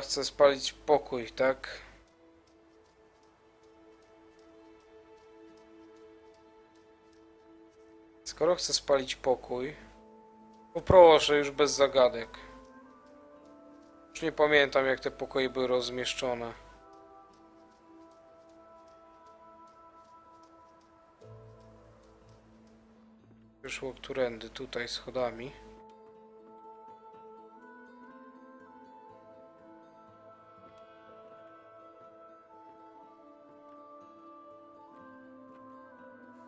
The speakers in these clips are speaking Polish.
chcę spalić pokój, tak? Skoro chcę spalić pokój, poproszę już bez zagadek. Już nie pamiętam jak te pokoje były rozmieszczone. Wyszło którędy? Tutaj schodami.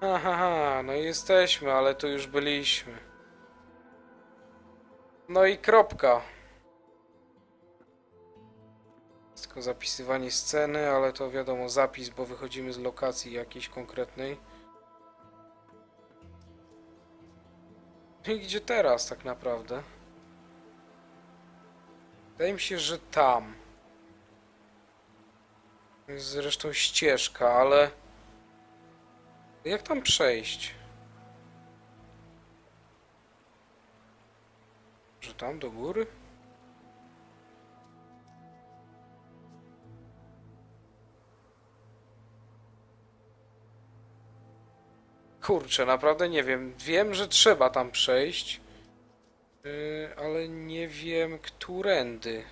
Aha, no i jesteśmy, ale tu już byliśmy. No i kropka. Tylko zapisywanie sceny, ale to wiadomo zapis, bo wychodzimy z lokacji jakiejś konkretnej. No i gdzie teraz tak naprawdę? Wydaje mi się, że tam. Jest zresztą ścieżka, ale... Jak tam przejść? Że tam do góry? Kurczę, naprawdę nie wiem. Wiem, że trzeba tam przejść, yy, ale nie wiem, którędy.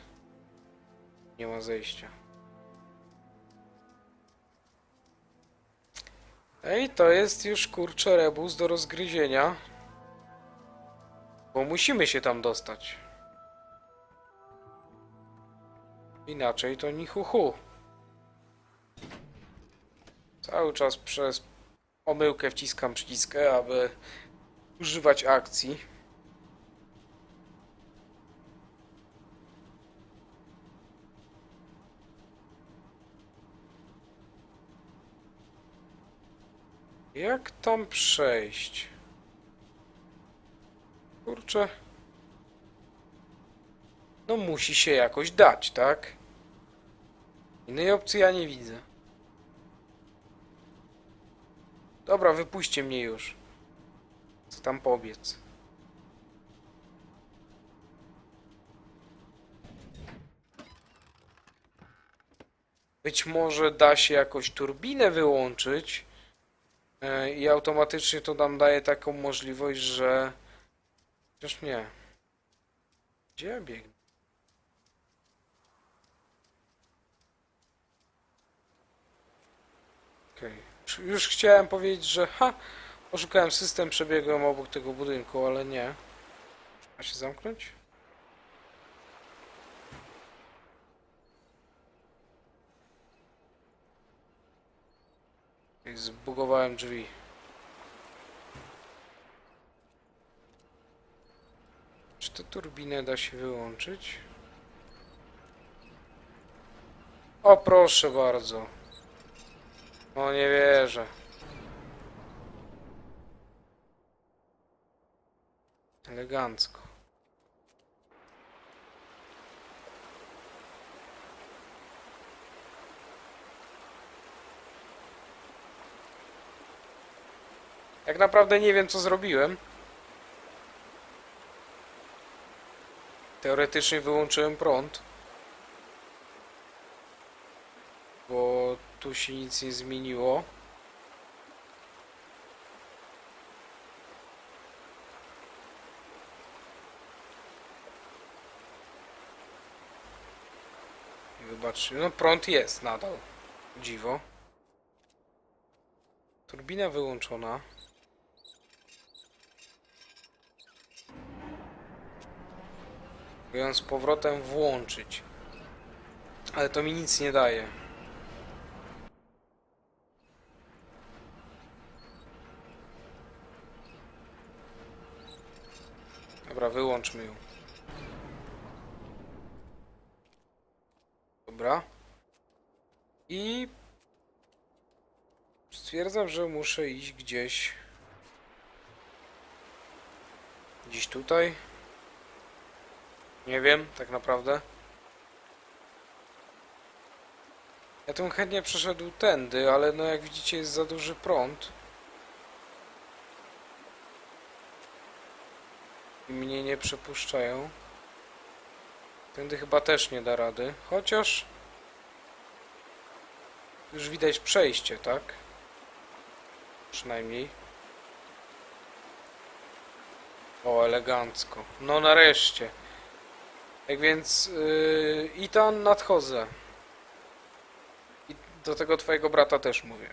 Nie ma zejścia. Ej, to jest już kurczę rebus do rozgryzienia. Bo musimy się tam dostać. Inaczej to ni hu hu. Cały czas przez omyłkę wciskam przyciskę, aby używać akcji. Jak tam przejść? Kurczę. No musi się jakoś dać, tak? Innej opcji ja nie widzę. Dobra, wypuśćcie mnie już. Chcę tam pobiec. Być może da się jakoś turbinę wyłączyć. E, I automatycznie to nam daje taką możliwość, że... Chociaż nie. Gdzie ja biegnę? Okej. Już- chciałem powiedzieć, że ha! Poszukałem system, przebiegłem obok tego budynku, ale nie. Ma się zamknąć? Okej, Zbugowałem drzwi. Czy tę turbinę da się wyłączyć? O, proszę bardzo. O, nie wierzę. Elegancko. Jak naprawdę nie wiem, co zrobiłem. Teoretycznie wyłączyłem prąd. Bo tu się nic nie zmieniło. Zobaczmy, no prąd jest nadal. Dziwo. Turbina wyłączona. Mogę ją z powrotem włączyć. Ale to mi nic nie daje. Dobra, wyłączmy ją. Dobra. I stwierdzam, że muszę iść gdzieś. Gdzieś tutaj. Nie wiem, tak naprawdę. Ja tu chętnie przeszedł tędy, ale no jak widzicie jest za duży prąd. I mnie nie przepuszczają. Tędy chyba też nie da rady. Chociaż... Już widać przejście, tak? Przynajmniej. O, elegancko. No nareszcie. Tak więc... Yy, Itan, nadchodzę. I do tego twojego brata też mówię.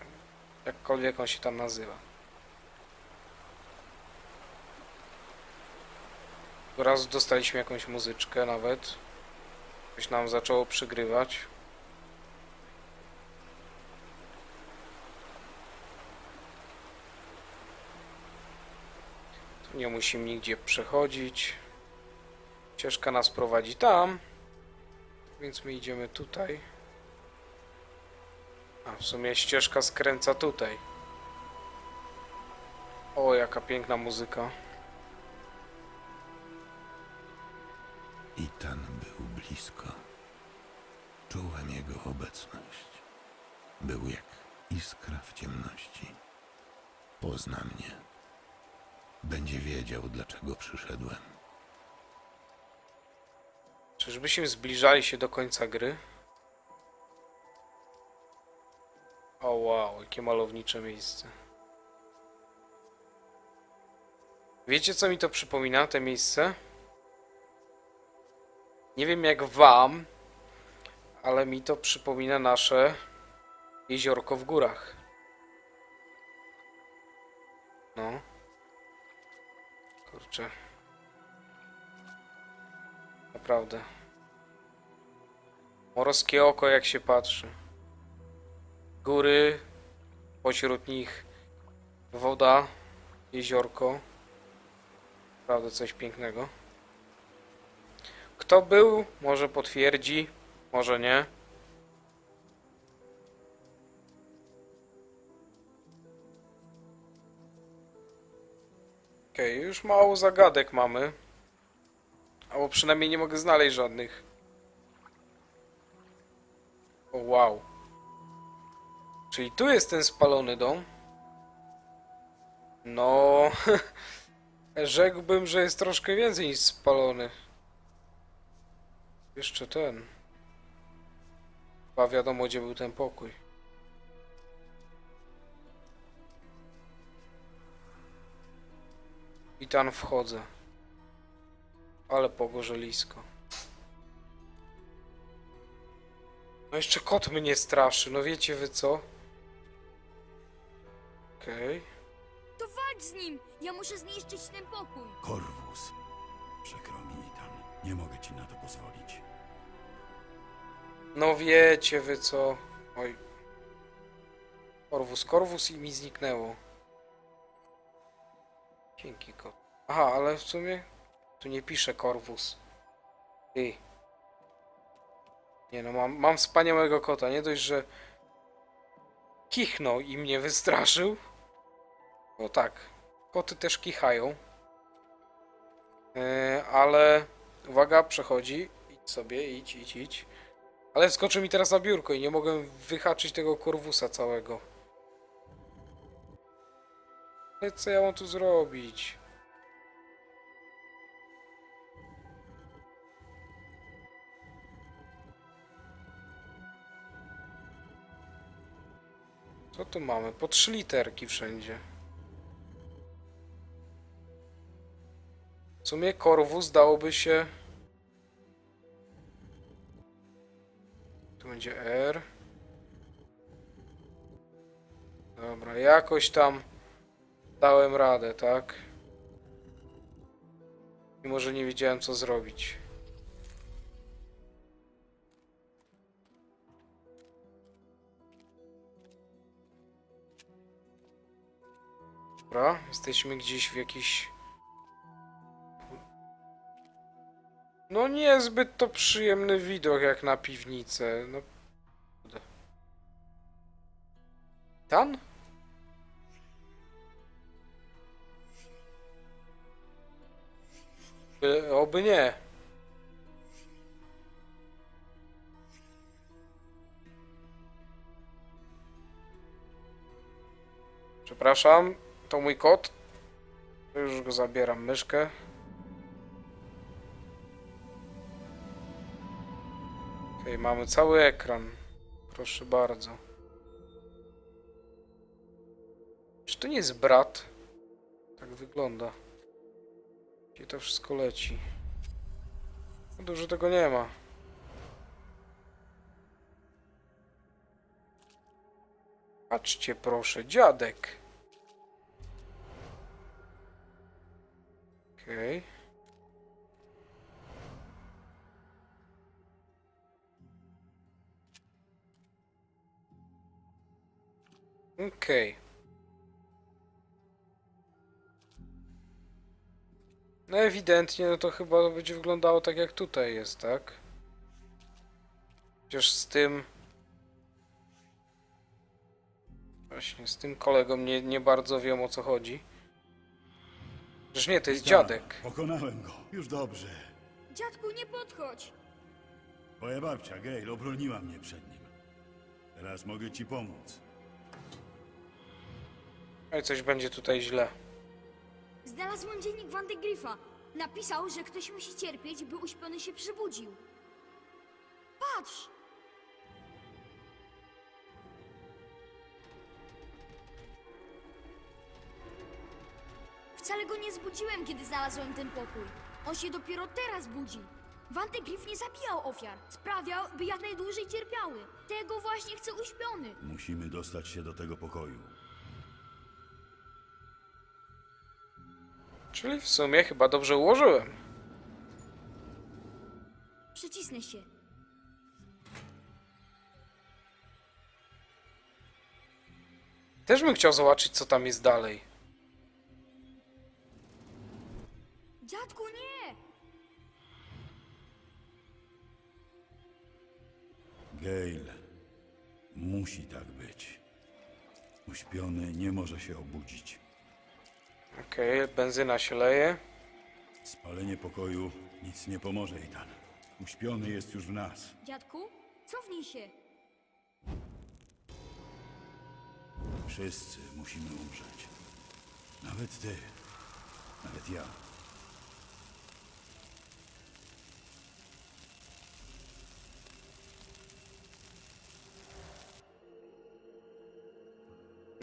Jakkolwiek on się tam nazywa. Raz dostaliśmy jakąś muzyczkę nawet. Coś nam zaczęło przygrywać. Tu nie musimy nigdzie przechodzić. Ścieżka nas prowadzi tam. Więc my idziemy tutaj. A w sumie ścieżka skręca tutaj. O, jaka piękna muzyka. Itan był blisko. Czułem jego obecność. Był jak iskra w ciemności. Pozna mnie. Będzie wiedział, dlaczego przyszedłem. Czyżbyśmy zbliżali się do końca gry? O wow, jakie malownicze miejsce. Wiecie co mi to przypomina, te miejsce? Nie wiem jak wam, ale mi to przypomina nasze jeziorko w górach. No. Kurczę. Naprawdę. Morskie oko jak się patrzy. Góry, pośród nich woda, jeziorko. Naprawdę coś pięknego. Kto był, może potwierdzi, może nie. Okej, już mało zagadek mamy. Albo przynajmniej nie mogę znaleźć żadnych. Wow. Czyli tu jest ten spalony dom. No, rzekłbym, że jest troszkę więcej niż spalony. Jeszcze ten. Chyba wiadomo, gdzie był ten pokój. I tam wchodzę. Ale pogorzelisko. No jeszcze kot mnie straszy, no wiecie wy co? Okej. To walcz z nim! Ja muszę zniszczyć ten pokój! Korwus. Przykro mi, Itan. Nie mogę ci na to pozwolić. No wiecie wy co? Oj. Korwus, korwus i mi zniknęło. Dzięki kot. Aha, ale w sumie tu nie pisze korwus. Ty. Nie no, mam, mam wspaniałego kota. Nie dość, że kichnął i mnie wystraszył. No tak, koty też kichają. Yy, ale uwaga, przechodzi. Idź sobie, idź, idź, idź. Ale wskoczył mi teraz na biurko i nie mogę wyhaczyć tego korwusa całego. Ale co ja mam tu zrobić? Co tu mamy? Po trzy literki wszędzie. W sumie korwus dałoby się... Tu będzie R. Dobra, jakoś tam dałem radę, tak? Mimo, że nie wiedziałem co zrobić. Dobra, jesteśmy gdzieś w jakiś... No niezbyt to przyjemny widok jak na piwnicę. No. Tan? By- Oby nie. Przepraszam, to mój kot. Już go zabieram myszkę. Mamy cały ekran. Proszę bardzo. Czy to nie jest brat? Tak wygląda. Gdzie to wszystko leci? No Dużo tego nie ma. Patrzcie proszę, dziadek. Okej. Okej. No ewidentnie, no to chyba będzie wyglądało tak jak tutaj jest, tak? Chociaż z tym... Właśnie, z tym kolegą nie, nie bardzo wiem o co chodzi. Przecież nie, to jest dziadek. Tak, pokonałem go. Już dobrze. Dziadku, nie podchodź! Twoja babcia, Gail, obroniła mnie przed nim. Teraz mogę ci pomóc. Oj, coś będzie tutaj źle. Znalazłem dziennik Van de Griffa. Napisał, że ktoś musi cierpieć, by uśpiony się przebudził. Patrz! Wcale go nie zbudziłem, kiedy znalazłem ten pokój. On się dopiero teraz budzi. Griff nie zabijał ofiar. Sprawiał, by jak najdłużej cierpiały. Tego właśnie chce uśpiony. Musimy dostać się do tego pokoju. Czyli w sumie chyba dobrze ułożyłem. Przycisnę się. Też bym chciał zobaczyć, co tam jest dalej. Dziadku, nie! Gail, musi tak być. Uśpiony nie może się obudzić. Okej, benzyna się leje. Spalenie pokoju nic nie pomoże, Ethan. Uśpiony jest już w nas. Dziadku, cofnij się. Wszyscy musimy umrzeć. Nawet ty. Nawet ja.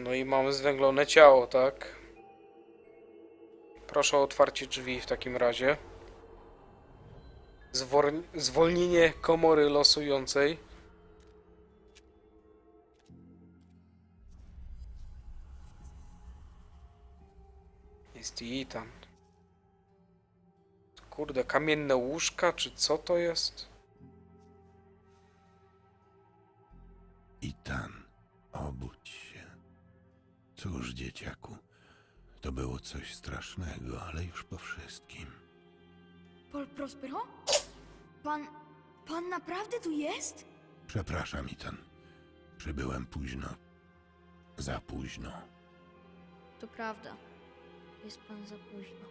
No i mamy zwęglone ciało, tak? Proszę o otwarcie drzwi w takim razie. Zwor- zwolnienie komory losującej. Jest i tam. Kurde, kamienne łóżka, czy co to jest? Dzieciaku, to było coś strasznego, ale już po wszystkim. Pol Prospero? Pan... pan naprawdę tu jest? Przepraszam, Itan. Przybyłem późno. Za późno. To prawda. Jest pan za późno.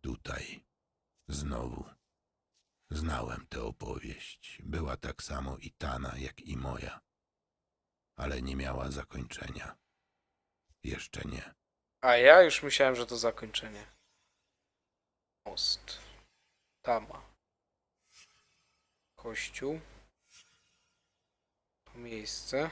Tutaj. Znowu. Znałem tę opowieść. Była tak samo Itana, jak i moja. Ale nie miała zakończenia. Jeszcze nie. A ja już myślałem, że to zakończenie. Most. Tama. Kościół. To miejsce.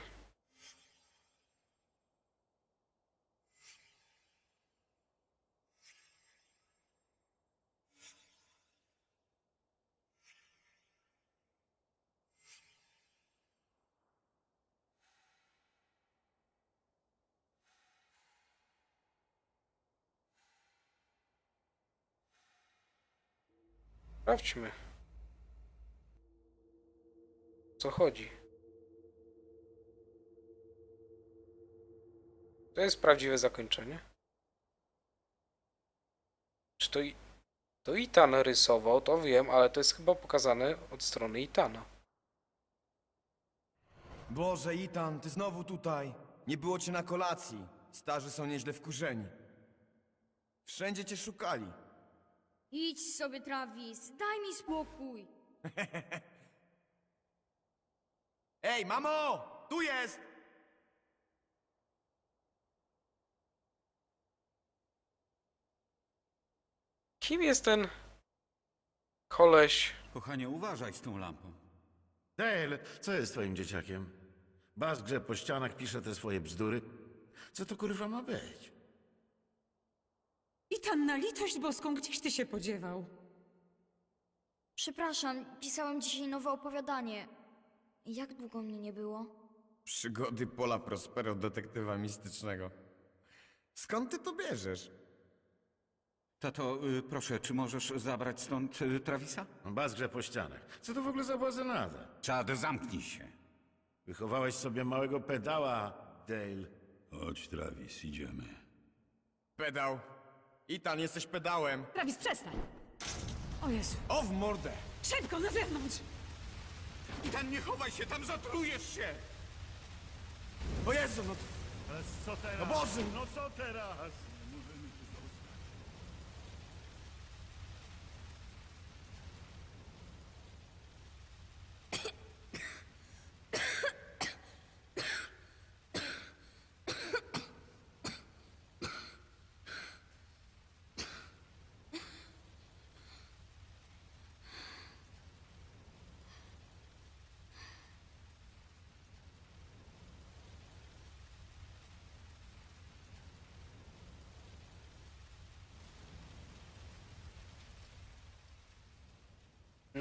Sprawdźmy. O co chodzi? To jest prawdziwe zakończenie? Czy to, to Itan rysował, to wiem, ale to jest chyba pokazane od strony Itana. Boże, Itan, ty znowu tutaj. Nie było cię na kolacji. Starzy są nieźle wkurzeni. Wszędzie cię szukali. Idź sobie, Travis. Daj mi spokój. Ej, mamo! Tu jest! Kim jest ten koleś? Kochanie, uważaj z tą lampą. Dale, co jest twoim dzieciakiem? Bas grze po ścianach, pisze te swoje bzdury. Co to kurwa ma być? Tam na litość boską, gdzieś ty się podziewał? Przepraszam, pisałem dzisiaj nowe opowiadanie. Jak długo mnie nie było? Przygody Pola Prospero, detektywa mistycznego. Skąd ty to bierzesz? Tato, y, proszę, czy możesz zabrać stąd y, Travisa? Bas grze po ścianach. Co to w ogóle za błazenada? Czad, zamknij się. Wychowałeś sobie małego pedała, Dale. Chodź, Travis, idziemy. Pedał. Itan, jesteś pedałem. Travis, przestań! O Jezu, O, w mordę! szybko, na zewnątrz! I tam nie chowaj się, tam zatrujesz się! O Jezu, no Ale co teraz? No Boże! No co teraz?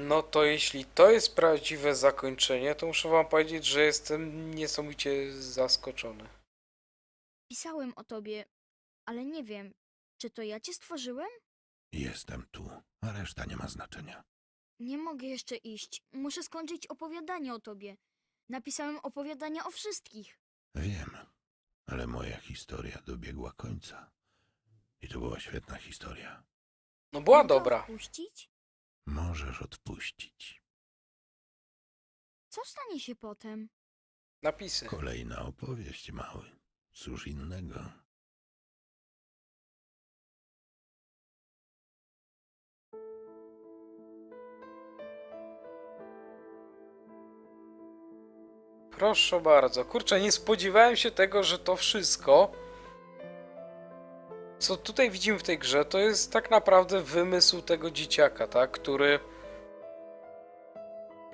No to jeśli to jest prawdziwe zakończenie, to muszę wam powiedzieć, że jestem niesamowicie zaskoczony. Pisałem o tobie, ale nie wiem, czy to ja cię stworzyłem? Jestem tu, a reszta nie ma znaczenia. Nie mogę jeszcze iść. Muszę skończyć opowiadanie o tobie. Napisałem opowiadania o wszystkich. Wiem, ale moja historia dobiegła końca. I to była świetna historia. No była Mogę dobra. odpuścić? Możesz odpuścić. Co stanie się potem? Napisy. Kolejna opowieść, mały. Cóż innego. Proszę bardzo. Kurczę, nie spodziewałem się tego, że to wszystko, co tutaj widzimy w tej grze, to jest tak naprawdę wymysł tego dzieciaka, tak? Który.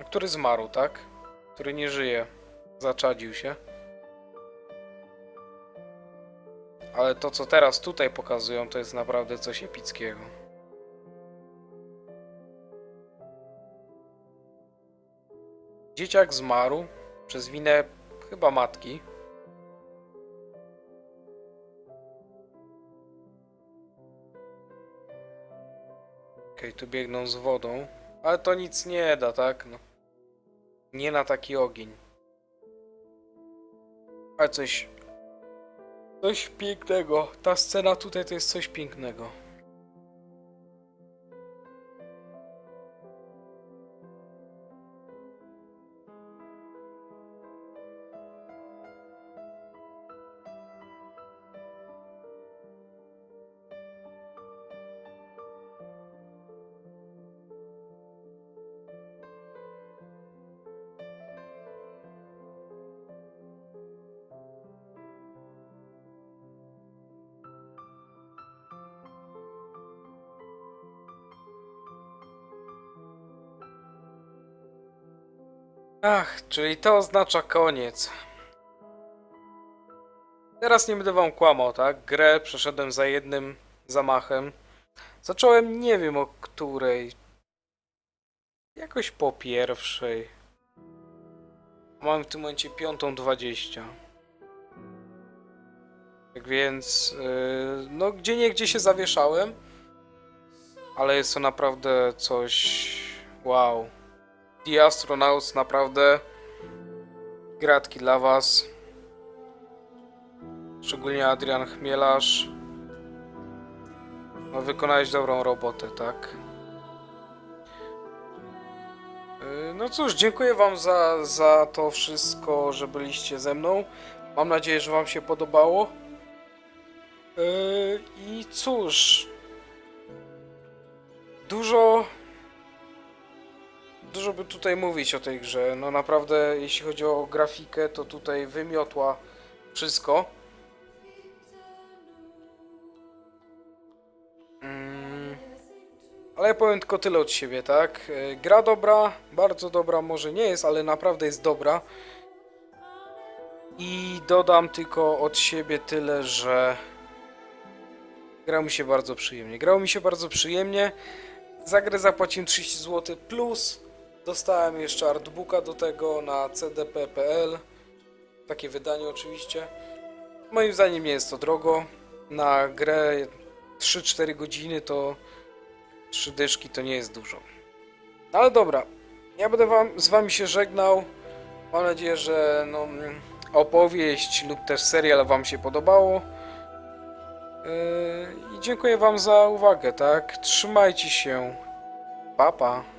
Który zmarł, tak? Który nie żyje. Zaczadził się. Ale to, co teraz tutaj pokazują, to jest naprawdę coś epickiego. Dzieciak zmarł przez winę chyba matki. Okej, tu biegną z wodą, ale to nic nie da, tak? No. Nie na taki ogień. Ale coś. Coś pięknego. Ta scena tutaj to jest coś pięknego. Ach, czyli to oznacza koniec. Teraz nie będę wam kłamał, tak? Grę przeszedłem za jednym zamachem. Zacząłem nie wiem o której. Jakoś po pierwszej. Mam w tym momencie piątą dwadzieścia. Tak więc, yy, no gdzie nie gdzie się zawieszałem. Ale jest to naprawdę coś wow. The Astronauts naprawdę gratki dla was. Szczególnie Adrian Chmielarz. No, wykonałeś dobrą robotę, tak? Yy, No cóż, dziękuję wam za, za to wszystko, że byliście ze mną. Mam nadzieję, że wam się podobało. Yy, I cóż, dużo dużo by tutaj mówić o tej grze. No naprawdę, jeśli chodzi o grafikę, to tutaj wymiotła wszystko. Mm. Ale ja powiem tylko tyle od siebie, tak? E, Gra dobra, bardzo dobra może nie jest, ale naprawdę jest dobra. I dodam tylko od siebie tyle, że grał mi się bardzo przyjemnie. Grało mi się bardzo przyjemnie. Za grę zapłaciłem 30 zł plus dostałem jeszcze artbooka do tego na cdp.pl. Takie wydanie oczywiście. Moim zdaniem nie jest to drogo. Na grę 3-4 godziny to 3 dyszki to nie jest dużo. No Ale dobra, ja będę wam, z wami się żegnał. Mam nadzieję, że no, opowieść lub też serial wam się podobało. Yy, I dziękuję wam za uwagę, tak? Trzymajcie się. Pa, pa.